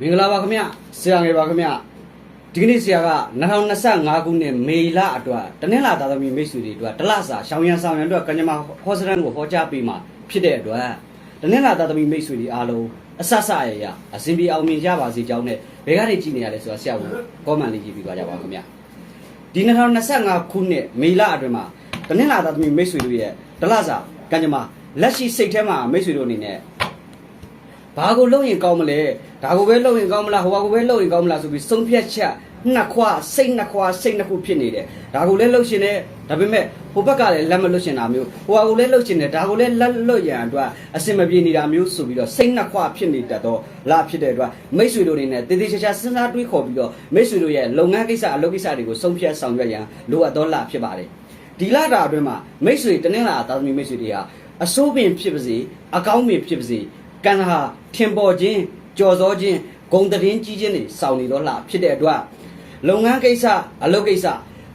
မင်္ဂလာပါခင်ဗျဆရာငယ်ပါခင်ဗျဒီကနေ့ဆရာက2025ခုနှစ်မေလအတွက်တနင်္လာသာသမီမိတ်ဆွေတွေအတွက်တလစာရှောင်းရံဆောင်ရံအတွက်ကညမဟောစရန်ကိုဟောကြားပေးမှာဖြစ်တဲ့အတွက်တနင်္လာသာသမီမိတ်ဆွေတွေအားလုံးအဆဆရရအစဉ်ပြေအောင်မြင်ကြပါစေကြောင်းနဲ့ဘယ်ကနေကြည့်နေရလဲဆိုတာဆရာကကောမန့်လေးကြည့်ပြီးသွားကြပါဦးခင်ဗျဒီ2025ခုနှစ်မေလအတွင်းမှာတနင်္လာသာသမီမိတ်ဆွေတို့ရဲ့တလစာကညမလက်ရှိစိတ်ထဲမှာမိတ်ဆွေတို့အနေနဲ့ ဘာကိုလုပ်ရင်ကောင်းမလဲဒါကိုပဲလုပ်ရင်ကောင်းမလားဟိုဘာကိုပဲလုပ်ရင်ကောင်းမလားဆိုပြီးဆုံးဖြတ်ချက်နှစ်ခွစိတ်နှစ်ခွစိတ်နှစ်ခုဖြစ်နေတယ်ဒါကိုလည်းလုပ်ရှင်တယ်ဒါပေမဲ့ဟိုဘက်ကလည်းလက်မလွတ်ရှင်တာမျိုးဟိုဟာကိုလည်းလုပ်ရှင်တယ်ဒါကိုလည်းလက်လွတ်ရန်အတွက်အစင်မပြေနေတာမျိုးဆိုပြီးတော့စိတ်နှစ်ခွဖြစ်နေတတ်တော့လာဖြစ်တဲ့အတွက်မိတ်ဆွေတို့အနေနဲ့တည်တည်ချာချာစဉ်းစားတွေးခေါ်ပြီးတော့မိတ်ဆွေတို့ရဲ့လုပ်ငန်းကိစ္စအလုပ်ကိစ္စတွေကိုဆုံးဖြတ်ဆောင်ရွက်ရန်လိုအပ်သောလာဖြစ်ပါတယ်ဒီလာတာအတွင်းမှာမိတ်ဆွေတနင်္လာသာသမီမိတ်ဆွေတွေဟာအစိုးပင်ဖြစ်ပါစေအကောင်းပင်ဖြစ်ပါစေ ကံဟာထင်ပေါ်ခြင်းကြော်စောခြင်းဂုံတရင်ကြီးခြင်းတွေစောင့်နေတော့လှဖြစ်တဲ့အတွက်လုပ်ငန်းကိစ္စအလုပ်ကိစ္စ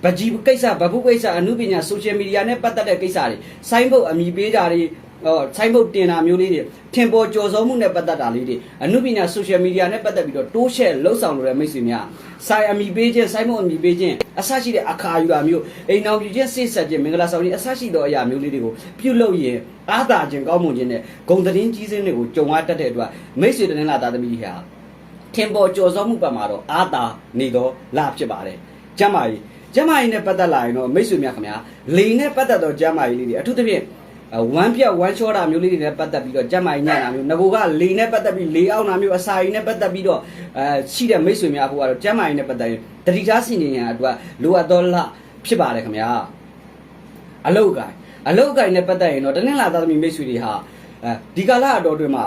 ဗကြီးကိစ္စဗဟုကိစ္စအမှုပညာဆိုရှယ်မီဒီယာနဲ့ပတ်သက်တဲ့ကိစ္စတွေဆိုင်းဘုတ်အမိပေးတာတွေဟော ဆိုင်းဘုတ်တင်တာမျိုးလေးတွေထင်ပေါ်ကြော်စောမှုနဲ့ပတ်သက်တာလေးတွေအမှုပညာဆိုရှယ်မီဒီယာနဲ့ပတ်သက်ပြီးတော့တိုးရှယ်လှုပ်ဆောင်လို့ရမိတ်ဆွေများဆိုင်အမိပေးခြင်းဆိုင်းဘုတ်အမိပေးခြင်းအဆရှိတဲ့အခါယူတာမျိုးအိမ်အောင်ပြခြင်းစိတ်ဆက်ခြင်းမင်္ဂလာဆောင်ခြင်းအဆရှိသောအရာမျိုးလေးတွေကိုပြုလုပ်ရင်အားသာခြင်းကောင်းမွန်ခြင်းနဲ့ဂုံတရင်ကြီးစင်းတွေကိုကြုံရတတ်တဲ့အတွက်မိတ်ဆွေတနင်္လာသားသမီးဟာထင်ပေါ်ကြော်စောမှုပတ်မှာတော့အားသာနေတော့လာဖြစ်ပါတယ်ကျမ်းမာရေးကျမ်းမာရေးနဲ့ပတ်သက်လာရင်တော့မိတ်ဆွေများခင်ဗျာလိန်နဲ့ပတ်သက်တော့ကျမ်းမာရေးလေးတွေအထူးသဖြင့်အ ဝမ်းပြက်ဝမ်းချောတာမျိုးလေးတွေနဲ့ပတ်သက်ပြီးတော့ကျမ်းမာရေးညံ့တာမျိုးငကိုကလေနဲ့ပတ်သက်ပြီးလေအောင်တာမျိုးအစာရည်နဲ့ပတ်သက်ပြီးတော့အဲရှိတဲ့မိတ်ဆွေများဖို့ကတော့ကျမ်းမာရေးနဲ့ပတ်သက်ရင်တတိထားစီနေရန်အတွက်လိုအပ်သောလဖြစ်ပါတယ်ခင်ဗျာအလုတ်ကိုင်အလုတ်ကိုင်နဲ့ပတ်သက်ရင်တော့တနင်္လာသားသမီးမိတ်ဆွေတွေဟာအဲဒီကာလအတော်တွင်မှာ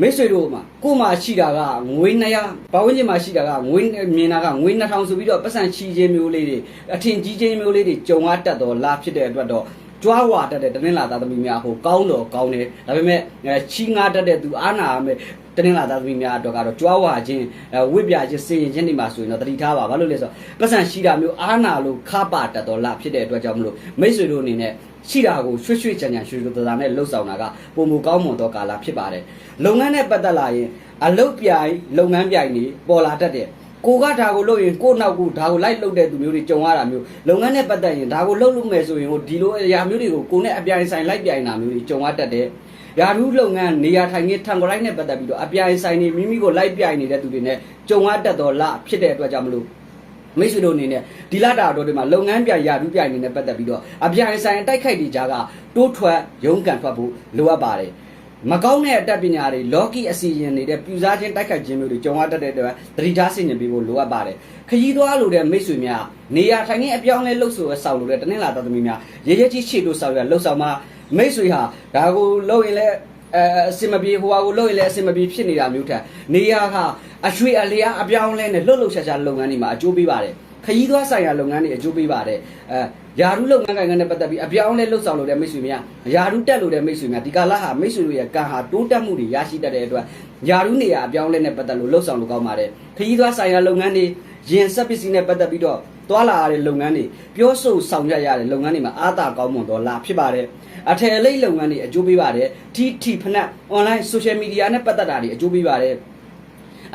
မိတ်ဆွေတို့မှာကို့မှာရှိတာကငွေ200ပတ်ဝန်းကျင်မှာရှိတာကငွေမြင်တာကငွေ2000ဆိုပြီးတော့ပတ်စံချီခြင်းမျိုးလေးတွေအထင်ကြီးခြင်းမျိုးလေးတွေကြုံရတတ်တော့လာဖြစ်တဲ့အတွက်တော့ ကြွားဝါတတ်တဲ့တနင်္လာသားသမီးများဟိုကောင်းတော့ကောင်းတယ်ဒါပေမဲ့အဲချီငါတတ်တဲ့သူအာနာမဲ့တနင်္လာသားသမီးများအတွက်ကတော့ကြွားဝါခြင်းအဲဝိပြခြင်းစေရင်ခြင်းတွေမှာဆိုရင်တော့တတိထားပါဘာလို့လဲဆိုတော့ပတ်စံရှိတာမျိုးအာနာလို့ခါပါတတ်တော့လာဖြစ်တဲ့အတွက်ကြောင့်မလို့မိတ်ဆွေတို့အနေနဲ့ရှိတာကိုရွှေ့ရွှေ့ချန်ချန်ရွှေရွှေတသာနဲ့လှုပ်ဆောင်တာကပုံမူကောင်းမွန်သောကာလဖြစ်ပါတယ်လုပ်ငန်းနဲ့ပတ်သက်လာရင်အလုပ်ပြိုင်လုပ်ငန်းပြိုင်တွေပေါ်လာတတ်တယ် ကိုကဒါကိုလုပ်ရင်ကိုနောက်ကိုဒါကိုလိုက်လုပ်တဲ့သူမျိုးတွေကြုံရတာမျိုးလုပ်ငန်းနဲ့ပတ်သက်ရင်ဒါကိုလုပ်လို့မယ်ဆိုရင်ဟိုဒီလိုအရာမျိုးတွေကိုကိုနဲ့အပြိုင်ဆိုင်လိုက်ပြိုင်တာမျိုးတွေကြုံရတတ်တယ်ယာရုလုပ်ငန်းနေရာထိုင်ခြင်းထံကိုလိုက်နဲ့ပတ်သက်ပြီးတော့အပြိုင်ဆိုင်နေမိမိကိုလိုက်ပြိုင်နေတဲ့သူတွေနဲ့ကြုံရတတ်တော့လဖြစ်တဲ့အတွက်ကြောင့်မလို့မိတ်ဆွေတို့အနေနဲ့ဒီလတာတော်တွေမှာလုပ်ငန်းပြရာထူးပြနေနဲ့ပတ်သက်ပြီးတော့အပြိုင်ဆိုင်တိုက်ခိုက်တီကြားကတိုးထွက်ရုန်းကန်ထွက်ဖို့လိုအပ်ပါတယ် မကောင်းတဲ့အတတ်ပညာတွေလော်ကီအစီရင်နေတဲ့ပြူစားခြင်းတိုက်ခိုက်ခြင်းမျိုးတွေကြုံရတတ်တဲ့အတွက်သတိထားဆင်ခြင်ပေးဖို့လိုအပ်ပါတယ်ခရီးသွားလိုတဲ့မိတ်ဆွေများနေရာထိုင်ခြင်းအပြောင်းလဲလှုပ်ဆိုရဆောက်လိုတဲ့တနင်္လာသားသမီးများရေရဲကြီးရှေ့တို့ဆောက်ရလှုပ်ဆောင်မှာမိတ်ဆွေဟာဒါကိုလုပ်ရင်လည်းအဲအစင်မပြေဟိုဟာကိုလုပ်ရင်လည်းအစင်မပြေဖြစ်နေတာမျိုးထက်နေရာကအရွှေအလျားအပြောင်းလဲနဲ့လှုပ်လှုပ်ရှားရှားလုပ်ငန်းတွေမှာအကျိုးပေးပါတယ်ခရီးသွားဆိုင်ရာလုပ်ငန်းတွေအကျိုးပေးပါတယ်အဲ ယာရုလုပ်ငန်းကိုင်ငန်းနဲ့ပတ်သက်ပြီးအပြောင်းလဲလှုပ်ဆောင်လို့တဲ့မိတ်ဆွေများယာရုတက်လို့တဲ့မိတ်ဆွေများဒီကာလဟာမိတ်ဆွေတို့ရဲ့ကံဟာတိုးတက်မှုတွေရရှိတတ်တဲ့အတွက်ယာရုနေရာအပြောင်းလဲနဲ့ပတ်သက်လို့လှုပ်ဆောင်လို့ကောင်းပါတယ်ခရီးသွားဆိုင်ရာလုပ်ငန်းတွေရင်ဆက်ပစ္စည်းနဲ့ပတ်သက်ပြီးတော့တွာလာရတဲ့လုပ်ငန်းတွေပြောဆိုဆောင်ရွက်ရတဲ့လုပ်ငန်းတွေမှာအားသာကောင်းမွန်တော့လာဖြစ်ပါတယ်အထယ်အလိပ်လုပ်ငန်းတွေအကျိုးပေးပါတယ်တီတီဖနက် online social media နဲ့ပတ်သက်တာတွေအကျိုးပေးပါတယ်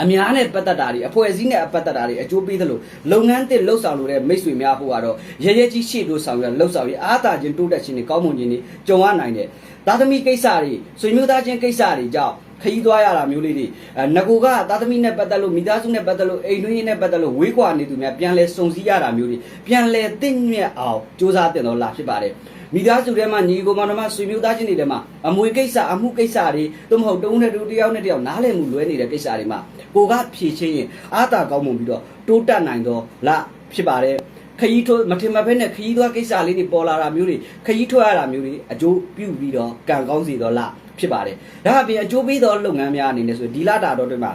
အများနဲ့ပတ်သက်တာတွေအဖွဲ့အစည်းနဲ့ပတ်သက်တာတွေအကျိုးပေးသလိုလုပ်ငန်းတစ်လှုပ်ဆောင်လို့တဲ့မိတ်ဆွေများဖို့ကတော့ရရဲကြီးရှေ့တို့ဆောင်ရလှုပ်ဆောင်ရအားသာခြင်းတိုးတက်ခြင်းတွေကောင်းမွန်ခြင်းတွေကြုံရနိုင်တယ်သာသမီကိစ္စတွေဆွေမျိုးသားချင်းကိစ္စတွေကြောင့်ခရီးသွားရတာမျိုးလေးတွေအဲငကိုကသာသမီနဲ့ပတ်သက်လို့မိသားစုနဲ့ပတ်သက်လို့အိမ်တွင်းရေးနဲ့ပတ်သက်လို့ဝေးကွာနေသူများပြန်လဲစုံစည်းရတာမျိုးတွေပြန်လဲတင့်မြတ်အောင်စူးစမ်းတင်တော့လာဖြစ်ပါတယ် မိသားစုထဲမှာညီကိုမောင်နှမဆွေမျိုးသားချင်းတွေထဲမှာအမွေကိစ္စအမှုကိစ္စတွေသို့မဟုတ်တုံးနဲ့တူတယောက်နဲ့တယောက်နားလည်မှုလွဲနေတဲ့ကိစ္စတွေမှာကိုကဖြည့်ချင်းရင်အားတာကောင်းမှုပြီးတော့တိုးတက်နိုင်တော့လာဖြစ်ပါတယ်ခရီးထိုးမထင်မဖက်နဲ့ခရီးသွားကိစ္စလေးတွေပေါ်လာတာမျိုးတွေခရီးထွက်ရတာမျိုးတွေအကျိုးပြုပြီးတော့ကံကောင်းစီတော့လာဖြစ်ပါတယ်ဒါအပြင်အကျိုးပေးသောလုပ်ငန်းများအနေနဲ့ဆိုဒီလာတာတော့တွေမှာ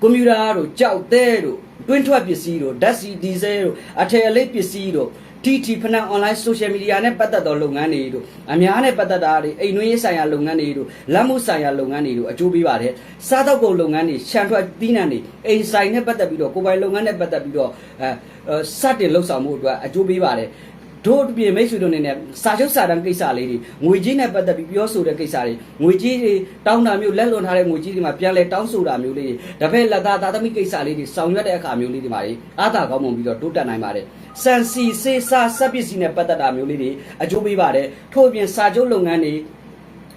ကွန်ပျူတာတို့ကြောက်သေးတို့တွင်းထွက်ပစ္စည်းတို့ဓာတ်ဆီဒီဇယ်တို့အထည်အလိပ်ပစ္စည်းတို့ TT ဖနန် online social media နဲ့ပတ်သက်သောလုပ်ငန်းတွေတို့အများနဲ့ပတ်သက်တာတွေအိမ်နှွေးရေးဆိုင်ရာလုပ်ငန်းတွေတို့လက်မှုဆိုင်ရာလုပ်ငန်းတွေတို့အကျိုးပေးပါတယ်စားတောက်ကုန်လုပ်ငန်းတွေခြံထွက်သီးနှံတွေအိမ်ဆိုင်နဲ့ပတ်သက်ပြီးတော့ကိုယ်ပိုင်လုပ်ငန်းနဲ့ပတ်သက်ပြီးတော့အဲစတင်လှုပ်ဆောင်မှုအတွက်အကျိုးပေးပါတယ်တို့အပြင်မိတ်ဆွေတို့အနေနဲ့စာချုပ်စာတမ်းကိစ္စလေးတွေငွေကြီးနဲ့ပတ်သက်ပြီးပြောဆိုတဲ့ကိစ္စတွေငွေကြီးတွေတောင်းတာမျိုးလက်လွန်ထားတဲ့ငွေကြီးတွေမှာပြန်လဲတောင်းဆိုတာမျိုးလေးတွေတပည့်လက်သားသာသမီကိစ္စလေးတွေဆောင်ရွက်တဲ့အခါမျိုးလေးတွေမှာလေအာသာကောင်းမွန်ပြီးတော့တိုးတက်နိုင်ပါတယ် စန်စီစေးစားစက်ပစ္စည်းနဲ့ပတ်သက်တာမျိုးလေးတွေအကျိုးပေးပါတယ်ထို့အပြင်စာချုပ်လုပ်ငန်းတွေ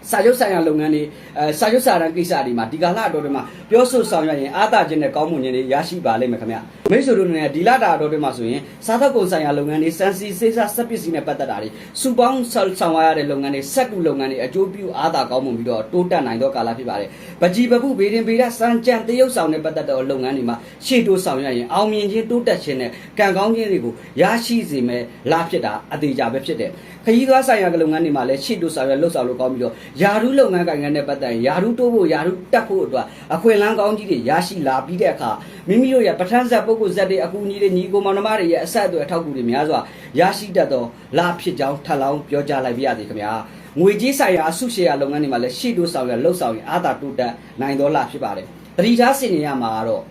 စာချုပ်ဆိုင်ရာလုပ်ငန်းတွေအဲစာချုပ်စာတမ်းကိစ္စတွေမှာဒီကာလအတော်တွေမှာပြောဆိုဆောင်ရွက်ရင်အာသာခြင်းနဲ့ကောင်းမွန်ခြင်းတွေရရှိပါလိမ့်မယ်ခင်ဗျမိတ်ဆွေတို့အနေနဲ့ဒီလတာအတော်တွေမှာဆိုရင်စားသောက်ကုန်ဆိုင်ရာလုပ်ငန်းတွေစန်စီစေးစားစက်ပစ္စည်းနဲ့ပတ်သက်တာတွေစုပေါင်းဆောင်ရွက်ရတဲ့လုပ်ငန်းတွေစက်ကူလုပ်ငန်းတွေအကျိုးပြုအာသာကောင်းမွန်ပြီးတော့တိုးတက်နိုင်သောကာလဖြစ်ပါတယ်ပကြီးပပုဘေဒင်ဘေဒစံကြံတရုပ်ဆောင်နဲ့ပတ်သက်တဲ့လုပ်ငန်းတွေမှာရှေ့တိုးဆောင်ရွက်ရင်အောင်မြင်ခြင်းတိုးတက်ခြင်းနဲ့ကံကောင်းခြင်းတွေကိုရရှိစေမယ်လားဖြစ်တာအသေးကြပဲဖြစ်တယ်ခရီးသွားဆိုင်ရာလုပ်ငန်းတွေမှာလည်းရှေ့တိုးဆောင်ရွက်လှုပ်ဆောင်လို့ကောင်းပြီးတော့ယာရုလုပ်ငန်းကိုင်ငန်းနဲ့ပတ်သက်ရင်ယာရုတိုးဖို့ယာရုတက်ဖို့အတွက်အခွင့်အလမ်းကောင်းကြီးတွေရရှိလာပြီးတဲ့အခါမိမိတို့ရဲ့ပဋ္ဌာန်းဆက်ပုဂ္ဂိုလ်ဇက်တွေအကူအညီတွေညီကိုမောင်နှမတွေရဲ့အဆက်အသွယ်အထောက်အကူတွေများစွာရရှိတတ်သောလာဖြစ်ကြောင်းထပ်လောင်းပြောကြားလိုက်ပါရစေခင်ဗျာငွေကြေးဆိုင်ရာအစုရှယ်ယာလုပ်ငန်းတွေမှာလည်းရှေ့တိုးဆောင်ရွက်လှုပ်ဆောင်ရင်အာသာတိုးတက်နိုင်သောလာဖြစ်ပါတယ်တတိထားစင်နေရမှာကတော့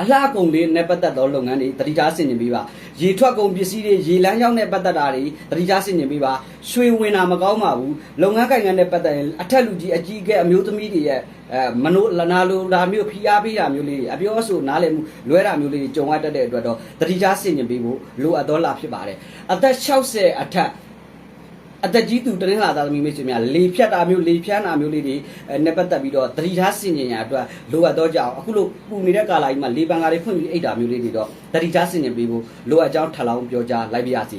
အလှကုန်လေးနဲ့ပတ်သက်သောလုပ်ငန်းတွေတတိထားဆင်ကျင်ပေးပါရေထွက်ကုန်ပစ္စည်းတွေရေလမ်းရောက်နဲ့ပတ်သက်တာတွေတတိထားဆင်ကျင်ပေးပါရွှေဝင်တာမကောင်းပါဘူးလုပ်ငန်းကိုင်ငန်းနဲ့ပတ်သက်ရင်အထက်လူကြီးအကြီးအကဲအမျိုးသမီးတွေရဲ့အဲမနိုလနာလိုဒါမျိုးဖိအားပေးတာမျိုးလေးတွေအပြောအဆိုနားလည်မှုလွဲတာမျိုးလေးတွေကြုံရတတ်တဲ့အတွက်တော့တတိထားဆင်ကျင်ပေးဖို့လိုအပ်သောလာဖြစ်ပါတယ်အသက်60အထက် အသက်ကြီးသူတရင်လာသားသမီးမိတ်ဆွေများလေဖြတ်တာမျိုးလေဖြန်းတာမျိုးလေးတွေအဲနဲ့ပတ်သက်ပြီးတော့သတိထားဆင်ခြင်ရအတွက်လိုအပ်တော့ကြအောင်အခုလို့ပူနေတဲ့ကာလကြီးမှာလေပန်ကားတွေဖွင့်ပြီးအိတ်တာမျိုးလေးတွေတော့သတိထားဆင်ခြင်ပေးဖို့လိုအပ်ကြောင်းထပ်လောင်းပြောကြားလိုက်ပါရစေ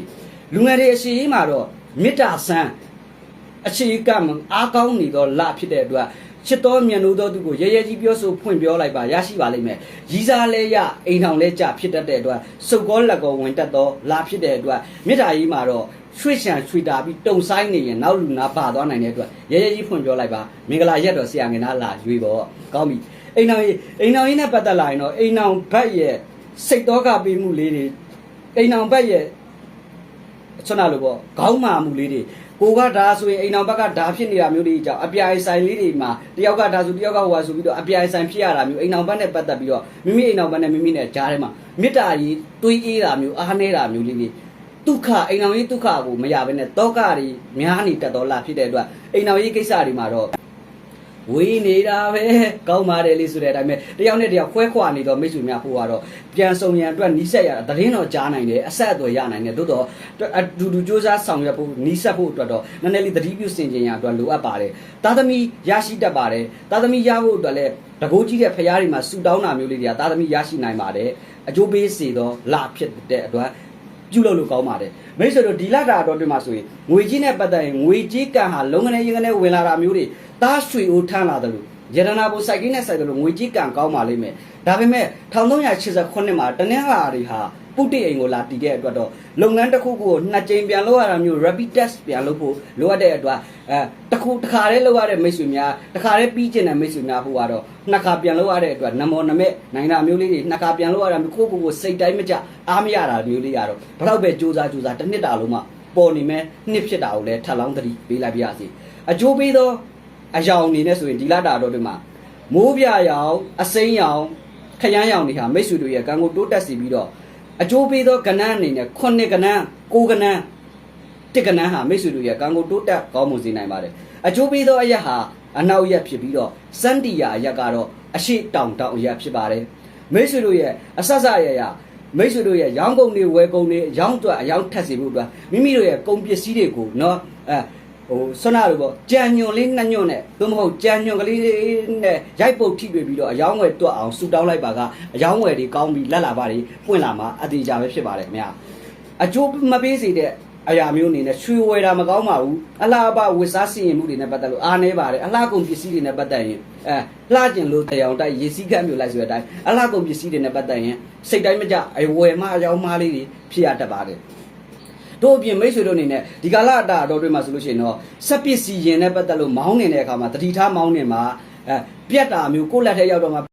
လူငယ်တွေအရှိရေးမှာတော့မေတ္တာဆန်းအခြေကမအားကောင်းနေတော့လဖြစ်တဲ့အတွက်ချစ်တော်မြတ်လို့သောသူကိုရဲရဲကြီးပြောဆိုဖွင့်ပြောလိုက်ပါရရှိပါလိမ့်မယ်။ရီးစားလဲရအိမ်ထောင်လဲကြဖြစ်တတ်တဲ့အတွက်စုပ်ကောလက်ကောဝင်တတ်သောလာဖြစ်တဲ့အတွက်မေတ္တာကြီးမှာတော့ ရွှေ့ချံရွှေတာပြီးတုံဆိုင်နေရင်နောက်လူနာပါသွားနိုင်တဲ့အတွက်ရဲရဲကြီးဖွင့်ပြောလိုက်ပါမင်္ဂလာရက်တော်ဆရာငင်သားလာရွေးပေါ့ကောင်းပြီအိမ်ထောင်ကြီးအိမ်ထောင်ကြီးနဲ့ပတ်သက်လာရင်တော့အိမ်ထောင်ဘက်ရဲ့စိတ်တော်ကပေးမှုလေးတွေအိမ်ထောင်ဘက်ရဲ့ဆွမ်းနာလို့ပေါ့ခေါင်းမာမှုလေးတွေကိုကဒါဆိုရင်အိမ်အောင်ဘက်ကဒါဖြစ်နေတာမျိုးတွေကြောင့်အပြိုင်ဆိုင်လေးတွေမှာတယောက်ကဒါဆိုတယောက်ကဟိုဟာဆိုပြီးတော့အပြိုင်ဆိုင်ဖြစ်ရတာမျိုးအိမ်အောင်ဘက်နဲ့ပတ်သက်ပြီးတော့မိမိအိမ်အောင်ဘက်နဲ့မိမိနဲ့ကြားထဲမှာမေတ္တာကြီးတွေးအေးတာမျိုးအားနေတာမျိုးလေးတွေ ဒုက္ခအိမ်အောင်ကြီးဒုက္ခကိုမရဘဲနဲ့တောကတွေများနေတတ်တော်လာဖြစ်တဲ့အတွက်အိမ်အောင်ကြီးကိစ္စတွေမှာတော့ဝေးနေတာပဲကောင်းပါတယ်လေးဆိုတဲ့အတိုင်းပဲတယောက်နဲ့တယောက်ခွဲခွာနေတော့မိတ်ဆွေများဖို့ကတော့ပြန်ဆုံရန်အတွက်နီးစက်ရတာသတင်းတော့ကြားနိုင်တယ်အဆက်အသွယ်ရနိုင်တယ်သို့တော့အတူတူစ조사ဆောင်ရွက်ဖို့နီးစက်ဖို့အတွက်တော့နည်းနည်းလေးသတိပြုစင်ကြင်ရအတွက်လိုအပ်ပါတယ်သာသမီရရှိတတ်ပါတယ်သာသမီရဖို့အတွက်လည်းတကိုးကြီးတဲ့ဖရားတွေမှာဆူတောင်းတာမျိုးလေးတွေကသာသမီရရှိနိုင်ပါတယ်အကျိုးပေးစေသောလဖြစ်တဲ့အတွက် ပြုလုပ်လို့ကောင်းပါတယ်မိတ်ဆွေတို့ဒီလတာတော့တွင်မှာဆိုရင်ငွေကြီးနဲ့ပတ်သက်ရင်ငွေကြီးကံဟာလုံငနေရင်ငနေဝင်လာတာမျိုးတွေတားရွှေအိုးထမ်းလာတယ်လို့ရတနာဘုစိုက်ကိနဲ့စိုက်တယ်လို့ငွေကြီးကံကောင်းပါလိမ့်မယ်ဒါပေမဲ့1389မှာတနင်္လာတွေဟာ ပုတ်တိအိမ်ကိုလာတည်တဲ့အတွက်တော့လုပ်ငန်းတစ်ခုခုကိုနှစ်ကြိမ်ပြန်လုပ်ရတာမျိုး rapid test ပြန်လုပ်ဖို့လိုအပ်တဲ့အတွက်အဲတစ်ခုတစ်ခါတည်းလုပ်ရတဲ့မိတ်ဆွေများတစ်ခါတည်းပြီးကျင်တဲ့မိတ်ဆွေများဟိုကတော့နှစ်ခါပြန်လုပ်ရတဲ့အတွက်နမောနမဲ့နိုင်တာမျိုးလေးတွေနှစ်ခါပြန်လုပ်ရတာမျိုးကိုယ့်ကိုယ်ကိုစိတ်တိုင်းမကြအားမရတာမျိုးလေးရတော့ဘယ်တော့ပဲစူးစမ်းစူးစမ်းတစ်နှစ်တာလုံးမှပေါ်နေမဲ့နှစ်ဖြစ်တာကိုလည်းထပ်လောင်းသတိပေးလိုက်ပါရစေအကျိုးပေးသောအယောင်အနေနဲ့ဆိုရင်ဒီလတာတော့ဒီမှာမိုးပြရောင်အစိမ်းရောင်ခရမ်းရောင်တွေဟာမိတ်ဆွေတို့ရဲ့ကံကိုတိုးတက်စေပြီးတော့ အကျိုးပေးသောကဏ္ဍအနေနဲ့ခုနှစ်ကဏ္ဍကိုးကဏ္ဍတစ်ကနန်းဟာမိတ်ဆွေတို့ရဲ့ကံကိုတိုးတက်ကောင်းမွန်စေနိုင်ပါတယ်အကျိုးပေးသောအရက်ဟာအနောက်ရက်ဖြစ်ပြီးတော့စန္တီယာအရက်ကတော့အရှိတောင်တောင်အရက်ဖြစ်ပါတယ်မိတ်ဆွေတို့ရဲ့အဆက်ဆက်ရရမိတ်ဆွေတို့ရဲ့ရောင်းကုန်တွေဝယ်ကုန်တွေအယောင်းအတွက်အယောင်းထက်စေဖို့အတွက်မိမိတို့ရဲ့ကုန်ပစ္စည်းတွေကိုနော်အဲ ဟိုဆွမ်းနာလို့ပေါ့ကြံညွန်လေးနှစ်ညွန်နဲ့သို့မဟုတ်ကြံညွန်ကလေးနဲ့ရိုက်ပုတ်ထိတွေ့ပြီးတော့အယောင်းဝယ်တွက်အောင်ဆူတောင်းလိုက်ပါကအယောင်းဝယ်တွေကောင်းပြီးလက်လာပါတွေပွင့်လာမှာအတေးကြပဲဖြစ်ပါတယ်ခင်ဗျာအကျိုးမပေးစေတဲ့အရာမျိုးအနေနဲ့ရွှေဝယ်တာမကောင်းပါဘူးအလားအပဝစ်စားစီရင်မှုတွေနဲ့ပတ်သက်လို့အားနေပါတယ်အလားကုန်ပစ္စည်းတွေနဲ့ပတ်သက်ရင်အဲလှကျင်လို့တရားအောင်တိုက်ရေစည်းကမ်းမျိုးလိုက်ဆိုတဲ့အတိုင်းအလားကုန်ပစ္စည်းတွေနဲ့ပတ်သက်ရင်စိတ်တိုင်းမကြအဝယ်မအယောင်းမလေးတွေဖြစ်ရတတ်ပါတယ် တို့အပြင်မိတ်ဆွေတို့အနေနဲ့ဒီကာလအတာတော်တွေမှာဆိုလို့ရှိရင်တော့စက်ပစ္စည်းရင်နဲ့ပတ်သက်လို့မောင်းနေတဲ့အခါမှာတတိထားမောင်းနေမှာအဲပြက်တာမျိုးကိုယ့်လက်ထဲရောက်တော့မှ